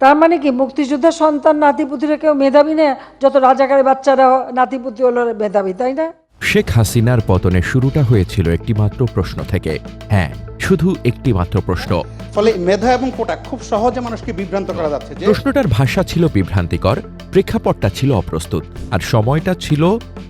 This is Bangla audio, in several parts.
তার মানে কি মুক্তিযোদ্ধার সন্তান নাতিপুতিরা কেউ মেধাবী না? যত রাজাকারের বাচ্চারা নাতিপুতি হলো মেধাবী তাই না? শেখ হাসিনার পতনের শুরুটা হয়েছিল একটি মাত্র প্রশ্ন থেকে। হ্যাঁ শুধু একটি মাত্র প্রশ্ন। ফলে মেধা এবং কোটা খুব সহজে মানুষকে বিভ্রান্ত করা যাচ্ছে যে প্রশ্নটার ভাষা ছিল বিভ্রান্তিকর প্রেক্ষাপটটা ছিল অপ্রস্তুত আর সময়টা ছিল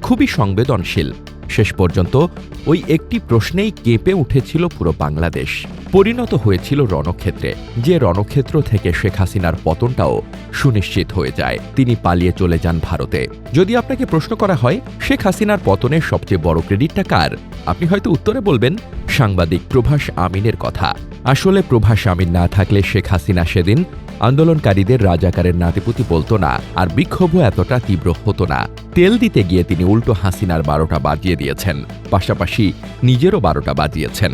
খুবই সংবেদনশীল। শেষ পর্যন্ত ওই একটি প্রশ্নেই কেঁপে উঠেছিল পুরো বাংলাদেশ। পরিণত হয়েছিল রণক্ষেত্রে, যে রণক্ষেত্র থেকে শেখ হাসিনার পতনটাও সুনিশ্চিত হয়ে যায়। তিনি পালিয়ে চলে যান ভারতে। যদি আপনাকে প্রশ্ন করা হয়, শেখ হাসিনার পতনের সবচেয়ে বড় ক্রেডিটটা কার? আপনি হয়তো উত্তরে বলবেন, সাংবাদিক প্রভাস আমিনের কথা। আসলে প্রভাস আমিন না থাকলে শেখ হাসিনা সেদিন আন্দোলনকারীদের রাজাকারের নাতিপুতি বলতো না, আর বিক্ষোভও এতটা তীব্র হতো না। তেল দিতে গিয়ে তিনি উল্টো হাসিনার বারোটা বাজিয়ে দিয়েছেন। পাশাপাশি নিজেরও বারোটা বাজিয়েছেন।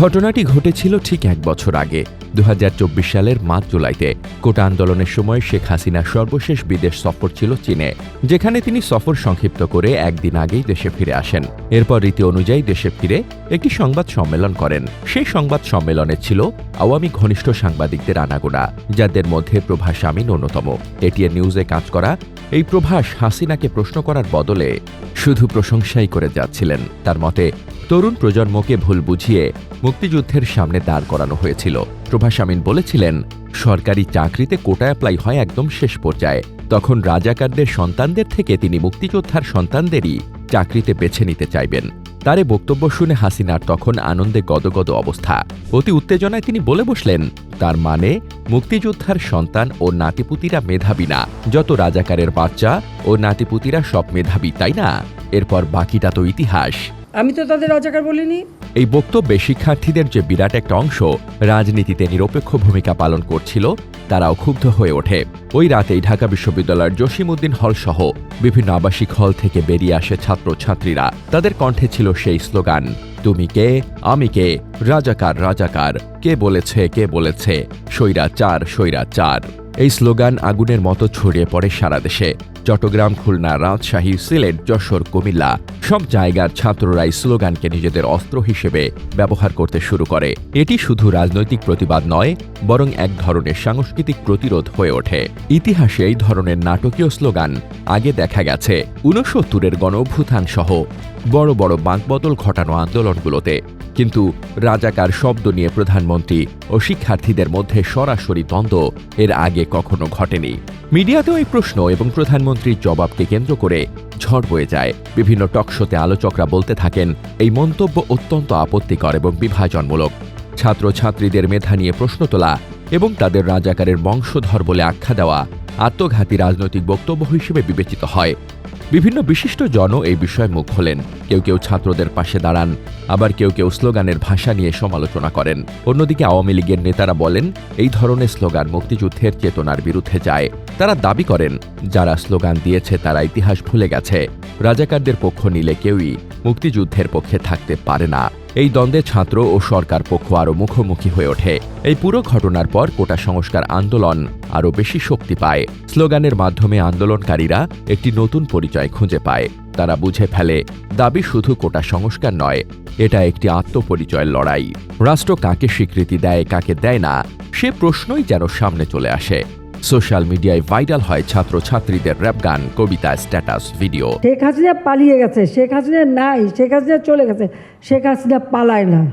ঘটনাটি ঘটেছিল ঠিক এক বছর আগে দু হাজার চব্বিশ সালের মার্চ জুলাইতে। কোটা আন্দোলনের সময় শেখ হাসিনার সর্বশেষ বিদেশ সফর ছিল চীনে, যেখানে তিনি সফর সংক্ষিপ্ত করে একদিন আগেই দেশে ফিরে আসেন। এরপর রীতি অনুযায়ী দেশে ফিরে একটি সংবাদ সম্মেলন করেন। সেই সংবাদ সম্মেলনে ছিল আওয়ামী ঘনিষ্ঠ সাংবাদিকদের আনাগোনা, যাদের মধ্যে প্রভাস আমিন অন্যতম। এটিএন নিউজে কাজ করা এই প্রভাস হাসিনাকে প্রশ্ন করার বদলে শুধু প্রশংসাই করে যাচ্ছিলেন। তার মতে, তরুণ প্রজন্মকে ভুল বুঝিয়ে মুক্তিযুদ্ধের সামনে দাঁড় করানো হয়েছিল। প্রভাস আমিন বলেছিলেন, সরকারি চাকরিতে কোটা অ্যাপ্লাই হয় একদম শেষ পর্যায়ে। তখন রাজাকারদের সন্তানদের থেকে তিনি মুক্তিযোদ্ধার সন্তানদেরই চাকরিতে বেছে নিতে চাইবেন। তার এ বক্তব্য শুনে হাসিনার তখন আনন্দে গদগদ অবস্থা। অতি উত্তেজনায় তিনি বলে বসলেন তার মানে মুক্তিযোদ্ধার সন্তান ও নাতিপুতিরা মেধাবী না। যত রাজাকারের বাচ্চা ও নাতিপুতিরা সব মেধাবী তাই না? এরপর বাকিটা তো ইতিহাস। আমি তো তাদের রাজাকার বলিনি। এই বক্তব্যে শিক্ষার্থীদের যে বিরাট একটা অংশ রাজনীতিতে নিরপেক্ষ ভূমিকা পালন করছিল তারাও ক্ষুব্ধ হয়ে ওঠে। ওই রাতেই ঢাকা বিশ্ববিদ্যালয়ের জসিমউদ্দিন হল সহ বিভিন্ন আবাসিক হল থেকে বেরিয়ে আসে ছাত্রছাত্রীরা। তাদের কণ্ঠে ছিল সেই স্লোগান, তুমি কে? আমি কে? রাজাকার রাজাকার। কে বলেছে কে বলেছে? স্বৈরাচার স্বৈরাচার। এই স্লোগান আগুনের মতো ছড়িয়ে পড়ে সারা দেশে। চট্টগ্রাম, খুলনা, রাজশাহী, সিলেট, যশোর, কুমিল্লা সব জায়গার ছাত্ররা এই স্লোগানকে নিজেদের অস্ত্র হিসেবে ব্যবহার করতে শুরু করে। এটি শুধু রাজনৈতিক প্রতিবাদ নয়, বরং এক ধরনের সাংস্কৃতিক প্রতিরোধ হয়ে ওঠে। ইতিহাসে এই ধরনের নাটকীয় স্লোগান আগে দেখা গেছে। ঊনসত্তরের গণ অভ্যুত্থান সহ বড় বড় বাঁকবদল ঘটানো আন্দোলনগুলোতে কিন্তু রাজাকার শব্দ নিয়ে প্রধানমন্ত্রী ও শিক্ষার্থীদের মধ্যে সরাসরি দ্বন্দ্ব এর আগে কখনো ঘটেনি। মিডিয়াতেও এই প্রশ্ন এবং প্রধানমন্ত্রীর জবাবকে কেন্দ্র করে ঝড় বয়ে যায়। বিভিন্ন টকশোতে আলোচকরা বলতে থাকেন, এই মন্তব্য অত্যন্ত আপত্তিকর এবং বিভাজনমূলক। ছাত্রছাত্রীদের মেধা নিয়ে প্রশ্ন তোলা এবং তাদের রাজাকারের বংশধর বলে আখ্যা দেওয়া আত্মঘাতী রাজনৈতিক বক্তব্য হিসেবে বিবেচিত হয়। বিভিন্ন বিশিষ্ট জন এই বিষয়ে মুখ খোলেন। কেউ কেউ ছাত্রদের পাশে দাঁড়ান, আবার কেউ কেউ স্লোগানের ভাষা নিয়ে সমালোচনা করেন। অন্যদিকে আওয়ামী লীগের নেতারা বলেন, এই ধরনের স্লোগান মুক্তিযুদ্ধের চেতনার বিরুদ্ধে যায়। তারা দাবি করেন, যারা স্লোগান দিয়েছে তারা ইতিহাস ভুলে গেছে। রাজাকারদের পক্ষ নিলে কেউই মুক্তিযুদ্ধের পক্ষে থাকতে পারে না। এই দ্বন্দ্বে ছাত্র ও সরকার পক্ষ আরও মুখোমুখি হয়ে ওঠে। এই পুরো ঘটনার পর কোটা সংস্কার আন্দোলন আরও বেশি শক্তি পায়। স্লোগানের মাধ্যমে আন্দোলনকারীরা একটি নতুন পরিচয় খুঁজে পায়। তারা বুঝে ফেলে, দাবি শুধু কোটা সংস্কার নয়, এটা একটি আত্মপরিচয়ের লড়াই। রাষ্ট্র কাকে স্বীকৃতি দেয়, কাকে দেয় না, সে প্রশ্নই যেন সামনে চলে আসে। সোশ্যাল মিডিয়ায় ভাইরাল হয় ছাত্রছাত্রীদের র্যাপ গান কবিতা স্ট্যাটাস ভিডিও। শেখ হাসিনা পালিয়ে গেছে। শেখ হাসিনা নাই। শেখ হাসিনা চলে গেছে। শেখ হাসিনা পালায় না।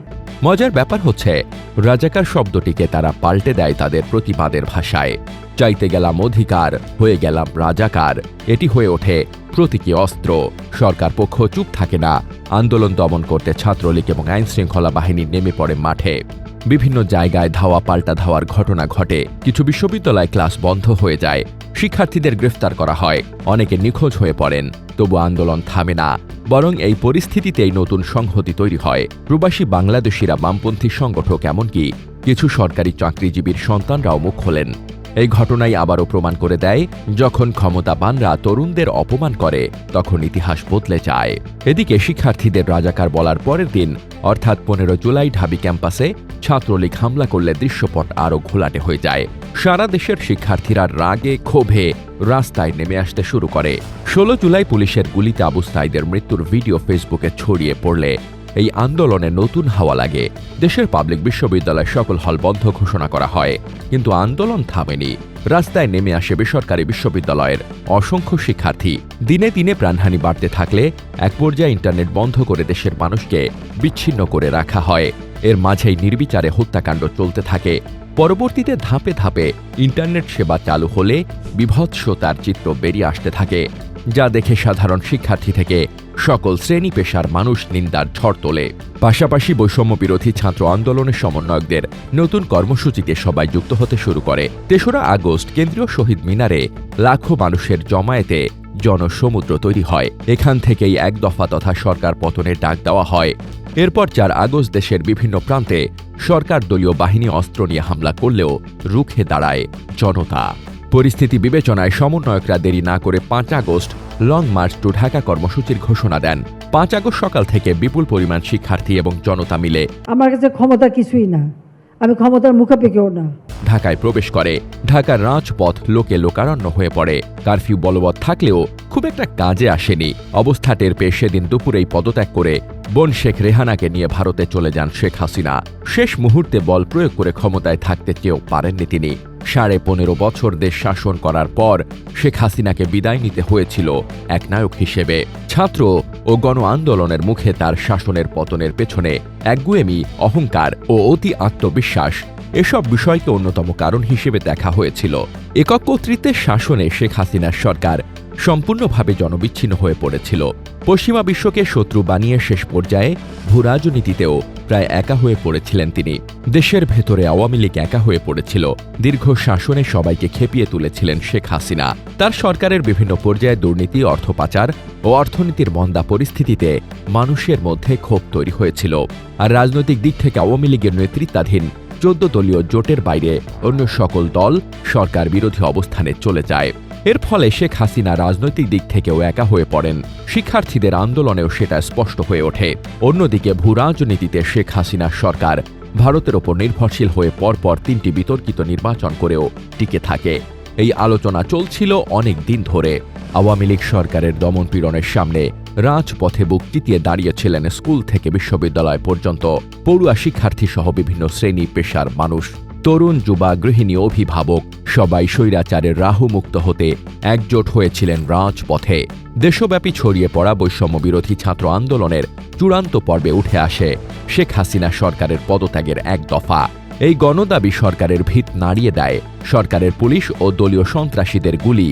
মজার ব্যাপার হচ্ছে রাজাকার শব্দটিকে তারা পাল্টে দেয় তাদের প্রতিবাদের ভাষায়। চাইতে গেলাম অধিকার হয়ে গেলাম রাজাকার। এটি হয়ে ওঠে প্রতীকী অস্ত্র। সরকার পক্ষ চুপ থাকে না। আন্দোলন দমন করতে ছাত্রলীগ এবং আইনশৃঙ্খলা বাহিনী নেমে পড়ে মাঠে। বিভিন্ন জায়গায় ধাওয়া পাল্টা ধাওয়ার ঘটনা ঘটে। কিছু বিশ্ববিদ্যালয় ক্লাস বন্ধ হয়ে যায়। শিক্ষার্থীদের গ্রেফতার করা হয়। অনেকে নিখোঁজ হয়ে পড়েন। তবু আন্দোলন থামে না। বরং এই পরিস্থিতিতেই নতুন সংহতি তৈরি হয়। প্রবাসী বাংলাদেশিরা বামপন্থী সংগঠক এমনকি কিছু সরকারি চাকরিজীবীর সন্তানরাও মুখ খোলেন। এই ঘটনাই আবারও প্রমাণ করে দেয়, যখন ক্ষমতাবানরা তরুণদের অপমান করে, তখন ইতিহাস বদলে যায়। এদিকে শিক্ষার্থীদের রাজাকার বলার পরের দিন, অর্থাৎ পনেরো জুলাই ঢাবি ক্যাম্পাসে ছাত্রলীগ হামলা করলে দৃশ্যপট আরও ঘোলাটে হয়ে যায়। সারা দেশের শিক্ষার্থীরা রাগে, ক্ষোভে রাস্তায় নেমে আসতে শুরু করে। ষোলো জুলাই পুলিশের গুলিতে আবু সাইদের মৃত্যুর ভিডিও ফেসবুকে ছড়িয়ে পড়লে এই আন্দোলনে নতুন হাওয়া লাগে। দেশের পাবলিক বিশ্ববিদ্যালয় সকল হল বন্ধ ঘোষণা করা হয়। কিন্তু আন্দোলন থামেনি। রাস্তায় নেমে আসে বেসরকারি বিশ্ববিদ্যালয়ের অসংখ্য শিক্ষার্থী। দিনে দিনে প্রাণহানি বাড়তে থাকলে এক পর্যায়ে ইন্টারনেট বন্ধ করে দেশের মানুষকে বিচ্ছিন্ন করে রাখা হয়। এর মাঝেই নির্বিচারে হত্যাকাণ্ড চলতে থাকে। পরবর্তীতে ধাপে ধাপে ইন্টারনেট সেবা চালু হলে বিভৎসতার চিত্র বেরিয়ে আসতে থাকে। যা দেখে সাধারণ শিক্ষার্থী থেকে সকল শ্রেণি পেশার মানুষ নিন্দার ঝড় তোলে। পাশাপাশি বৈষম্য বিরোধী ছাত্র আন্দোলনের সমন্বয়কদের নতুন কর্মসূচিতে সবাই যুক্ত হতে শুরু করে। তেসরা আগস্ট কেন্দ্রীয় শহীদ মিনারে লাখো মানুষের জমায়েতে জনসমুদ্র তৈরি হয়। এখান থেকেই এক দফা তথা সরকার পতনের ডাক দেওয়া হয়। এরপর চার আগস্ট দেশের বিভিন্ন প্রান্তে সরকার দলীয় বাহিনী অস্ত্র নিয়ে হামলা করলেও রুখে দাঁড়ায় জনতা। পরিস্থিতি বিবেচনায় সমন্বয়করা দেরি না করে পাঁচ August long march to Dhaka কর্মসূচির ঘোষণা দেন। পাঁচ আগস্ট সকাল থেকে বিপুল পরিমাণ শিক্ষার্থী এবং জনতা মিলে। আমার কাছে ক্ষমতা কিছুই না। আমি ক্ষমতার মুখাপেক্ষেও না। ঢাকায় প্রবেশ করে ঢাকার রাজপথ লোকে লোকারণ্য হয়ে পড়ে। কারফিউ বলবৎ থাকলেও খুব একটা কাজে আসেনি। অবস্থা টের পেয়ে সেদিন দুপুরেই পদত্যাগ করে বোন শেখ রেহানাকে নিয়ে ভারতে চলে যান শেখ হাসিনা। শেষ মুহূর্তে বল প্রয়োগ করে ক্ষমতায় থাকতে চেয়েও পারেননি তিনি। সাড়ে পনেরো বছর দেশ শাসন করার পর শেখ হাসিনাকে বিদায় নিতে হয়েছিল এক নায়ক হিসেবে। ছাত্র ও গণ আন্দোলনের মুখে তার শাসনের পতনের পেছনে একগুয়েমি অহংকার ও অতি আত্মবিশ্বাস এসব বিষয়কে অন্যতম কারণ হিসেবে দেখা হয়েছিল। একক কর্তৃত্বের শাসনে শেখ হাসিনার সরকার সম্পূর্ণভাবে জনবিচ্ছিন্ন হয়ে পড়েছিল। পশ্চিমা বিশ্বকে শত্রু বানিয়ে শেষ পর্যায়ে ভূরাজনীতিতেও প্রায় একা হয়ে পড়েছিলেন তিনি। দেশের ভেতরে আওয়ামী লীগ একা হয়ে পড়েছিল। দীর্ঘ শাসনে সবাইকে খেপিয়ে তুলেছিলেন শেখ হাসিনা। তার সরকারের বিভিন্ন পর্যায়ে দুর্নীতি অর্থ পাচার ও অর্থনীতির মন্দা পরিস্থিতিতে মানুষের মধ্যে ক্ষোভ তৈরি হয়েছিল। আর রাজনৈতিক দিক থেকে আওয়ামী লীগের নেতৃত্বাধীন চোদ্দ দলীয় জোটের বাইরে অন্য সকল দল সরকার বিরোধী অবস্থানে চলে যায়। এর ফলে শেখ হাসিনা রাজনৈতিক দিক থেকেও একা হয়ে পড়েন। শিক্ষার্থীদের আন্দোলনেও সেটা স্পষ্ট হয়ে ওঠে। অন্যদিকে ভূরাজনীতিতে শেখ হাসিনার সরকার ভারতের ওপর নির্ভরশীল হয়ে পরপর তিনটি বিতর্কিত নির্বাচন করেও টিকে থাকে। এই আলোচনা চলছিল অনেক দিন ধরে। আওয়ামী লীগ সরকারের দমনপীড়নের সামনে রাজপথে বুক চিতিয়ে দাঁড়িয়েছিলেন স্কুল থেকে বিশ্ববিদ্যালয় পর্যন্ত। পড়ুয়া শিক্ষার্থী সহ বিভিন্ন শ্রেণি পেশার মানুষ। তরুণ যুবা গৃহিণী অভিভাবক। সবাই স্বৈরাচারের রাহুমুক্ত হতে একজোট হয়েছিলেন রাজপথে। দেশব্যাপী ছড়িয়ে পড়া বৈষম্য বিরোধী ছাত্র আন্দোলনের চূড়ান্ত পর্বে উঠে আসে শেখ হাসিনা সরকারের পদত্যাগের এক দফা। এই গণদাবি সরকারের ভিত নাড়িয়ে দেয় সরকারের পুলিশ ও দলীয় সন্ত্রাসীদের গুলি।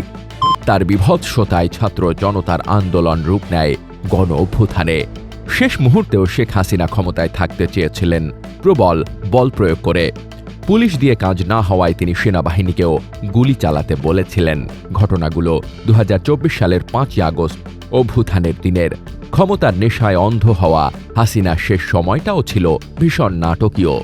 তার বিভৎসতায় ছাত্র জনতার আন্দোলন রূপ নেয় গণ অভ্যুত্থানে। শেষ মুহূর্তেও শেখ হাসিনা ক্ষমতায় থাকতে চেয়েছিলেন। প্রবল বল প্রয়োগ করে পুলিশ দিয়ে কাজ না হওয়ায় তিনি সেনাবাহিনীকেও গুলি চালাতে বলেছিলেন। ঘটনাগুলো দু হাজার চব্বিশ সালের পাঁচই আগস্ট অভ্যুত্থানের দিনের। ক্ষমতার নেশায় অন্ধ হওয়া হাসিনার শেষ সময়টাও ছিল ভীষণ নাটকীয়।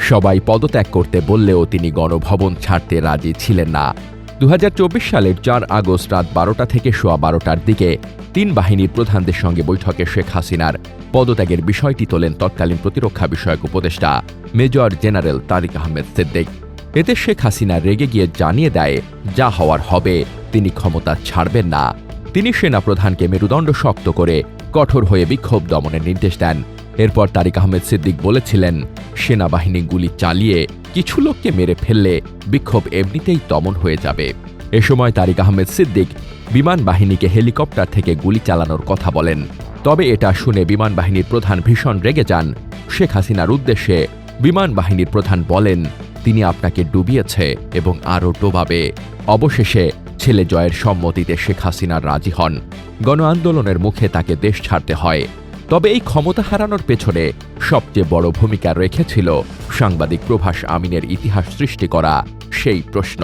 সবাই পদত্যাগ করতে বললেও তিনি গণভবন ছাড়তে রাজি ছিলেন না। দু হাজার চব্বিশ সালের চার আগস্ট রাত বারোটা থেকে সোয়া বারোটার দিকে তিন বাহিনীর প্রধানদের সঙ্গে বৈঠকে শেখ হাসিনার পদত্যাগের বিষয়টি তোলেন তৎকালীন প্রতিরক্ষা বিষয়ক উপদেষ্টা মেজর জেনারেল তারিক আহমেদ সিদ্দিক। এতে শেখ হাসিনা রেগে গিয়ে জানিয়ে দেয়, যা হওয়ার হবে, তিনি ক্ষমতা ছাড়বেন না। তিনি সেনাপ্রধানকে মেরুদণ্ড শক্ত করে কঠোর হয়ে বিক্ষোভ দমনের নির্দেশ দেন। এরপর তারিক আহমেদ সিদ্দিক বলেছিলেন সেনাবাহিনী গুলি চালিয়ে কিছু লোককে মেরে ফেললে বিক্ষোভ এমনিতেই দমন হয়ে যাবে। এ সময় তারিক আহমেদ সিদ্দিক বিমান বাহিনীকে হেলিকপ্টার থেকে গুলি চালানোর কথা বলেন। তবে এটা শুনে বিমান বাহিনীর প্রধান ভীষণ রেগে যান। শেখ হাসিনার উদ্দেশ্যে বিমান বাহিনীর প্রধান বলেন, তিনি আপনাকে ডুবিয়েছে এবং আরও ডোবাবে। অবশেষে ছেলে জয়ের সম্মতিতে শেখ হাসিনা রাজি হন। গণ আন্দোলনের মুখে তাকে দেশ ছাড়তে হয়। তবে এই ক্ষমতা হারানোর পেছনে সবচেয়ে বড় ভূমিকা রেখেছিল সাংবাদিক প্রভাস আমিনের ইতিহাস সৃষ্টি করা সেই প্রশ্ন।